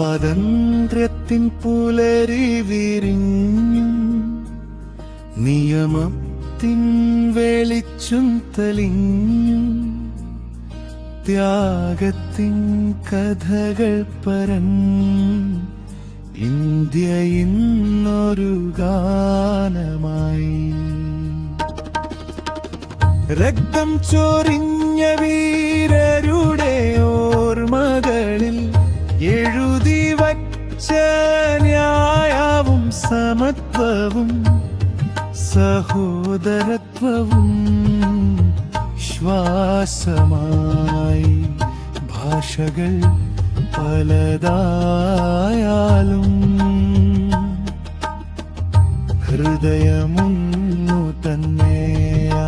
ത്യാഗത്തിൻ പുലരി വിരിഞ്ഞു നിയമത്തിൻ വെളിച്ചും തെളിഞ്ഞു. ത്യാഗത്തിൻ കഥകൾ പരൻ ഇന്ത്യ ഇന്നൊരു ഗാനമായി. രക്തം ചൊരിഞ്ഞ വീരരുടെ വച്ച ന്യായവും സമത്വവും സഹോദരത്വവും ശ്വാസമായി. ഭാഷകൾ പലതായാലും ഹൃദയമൊന്നു തന്നെയാ.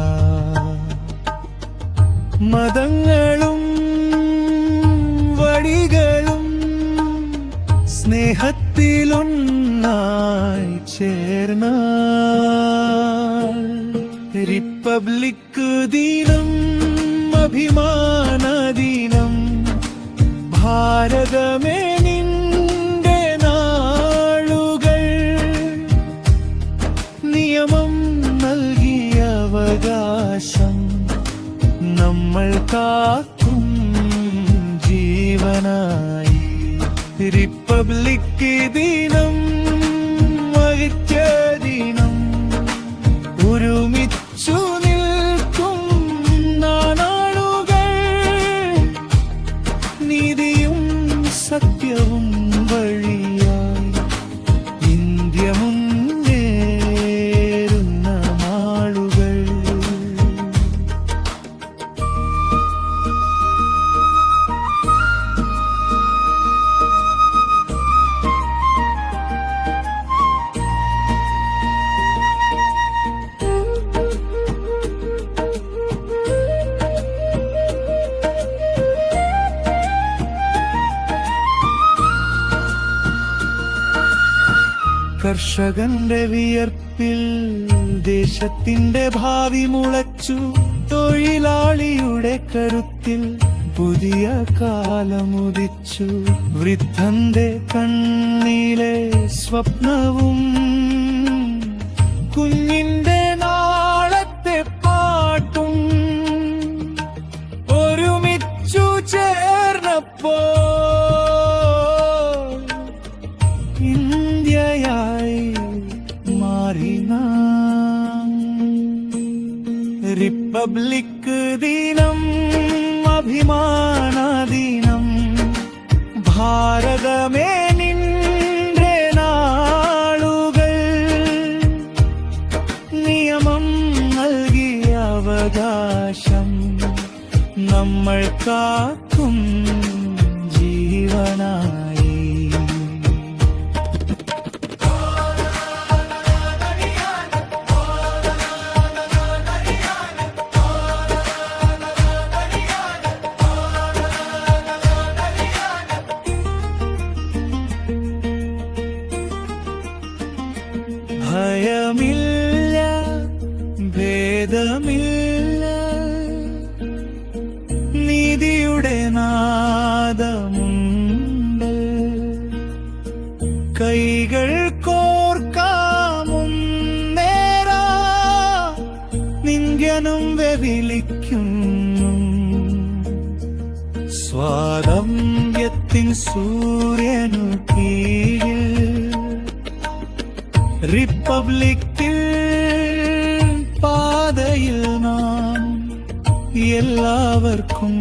മതങ്ങളും സ്നേഹത്തിലൊന്നായി ചേർന്ന റിപ്പബ്ലിക് ദിനം അഭിമാന ദിനം ഭാരതമേ നിന്റെ നാളുകൾ നിയമം നൽകിയ അവകാശം നമ്മൾ കാക്കും ജീവനായി. റിപ്പബ്ലിക് ദിനം വഹിച്ച ദിനം. ഒരുമിച്ചു നിൽക്കും നാനാളുകൾ. നീതിയും സത്യവും കർഷകന്റെ വിയർപ്പിൽ ദേശത്തിന്റെ ഭാവി മുളച്ചു. തൊഴിലാളിയുടെ കരുത്തിൽ പുതിയ കാലമുദിച്ചു. വൃദ്ധന്റെ കണ്ണിലെ സ്വപ്നവും കുഞ്ഞിന്റെ റിപ്പബ്ലിക് ദിനം അഭിമാന ദിനം ഭാരതമേ നിന്റെ നാളുകൾ നിയമം നൽകിയ അവകാശം നമ്മൾ കാക്കും ജീവനായി ഭയമില്ല ഭേദമില്ല. നീതിയുടെ നാദമുണ്ട്. കൈകൾ കോർക്കാമും നേരാ നിന്ദ്യനും വെവിളിക്കുന്നു സ്വാതന്ത്ര്യത്തിൻ സൂര്യനു കീഴിൽ റിപ്പബ്ലിക്കിൽ പാതയിൽ നാം എല്ലാവർക്കും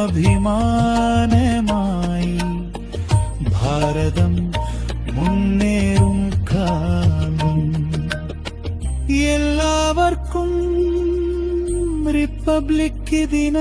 അഭിമാനമായി ഭാരതം മുന്നേറും കാലം എല്ലാവർക്കും റിപ്പബ്ലിക് ദിന